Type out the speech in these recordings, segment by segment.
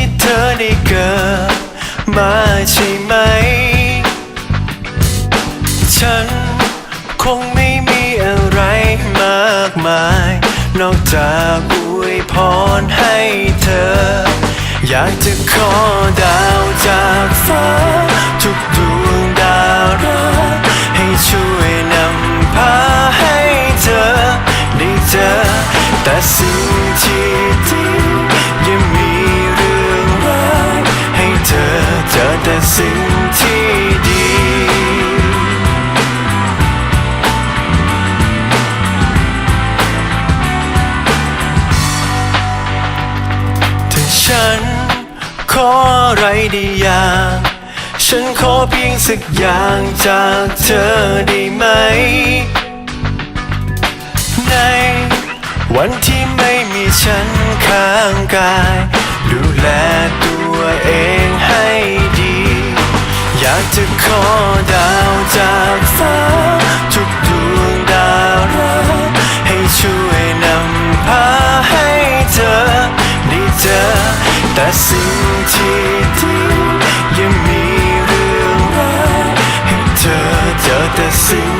ที่เธอได้เกิดมาใช่ไหม ฉันคงไม่มีอะไรมากมาย นอกจากอวยพรให้เธอ อยากจะขอดาวจากฟ้า ทุกดวงดารักให้ช่วยนำพาให้เธอได้เจอแต่สิ่งที่ดี สิ่งที่ดีถ้าฉันขออะไรได้อย่างฉันขอเพียงสักอย่างจากเธอได้ไหม ในวันที่ไม่มีฉันข้างกาย ดูแลตัว จะขอดาวจากฟ้า ทุกดวงดาราให้ช่วยนำพาให้เธอได้เจอแต่สิ่งที่ดียังมีเรื่องรายให้เธอเจอแต่สิ่ง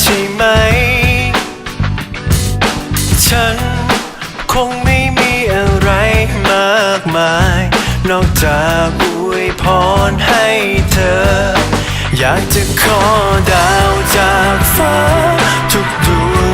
ใช่ไหม ฉันคงไม่มีอะไรมากมาย นอกจากอวยพรให้เธอ อยากจะขอดาวจากฟ้าทุกดวง